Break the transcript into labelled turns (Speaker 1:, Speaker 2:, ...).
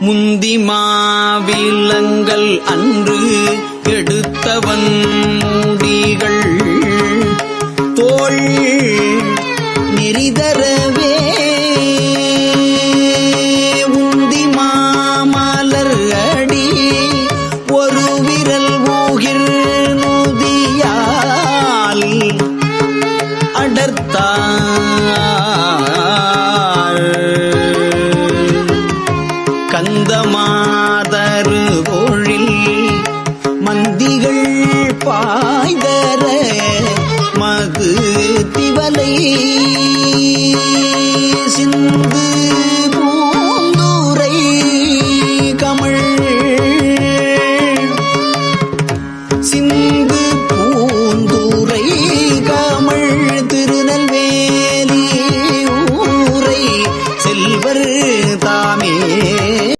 Speaker 1: முந்தி மாவிலங்கள் அன்று எடுத்தவன் மூடிகள். தோல் நெறிதரவே உந்தி மாமலர் அடி ஒரு விரல் ஊகிர் நுதியால் அடர்த்தான் கந்தமாதரு கோழில் மந்திகள் பாய்தர மது திவலை சிந்து பூந்துரை கமள் சிந்து அவர் தாமே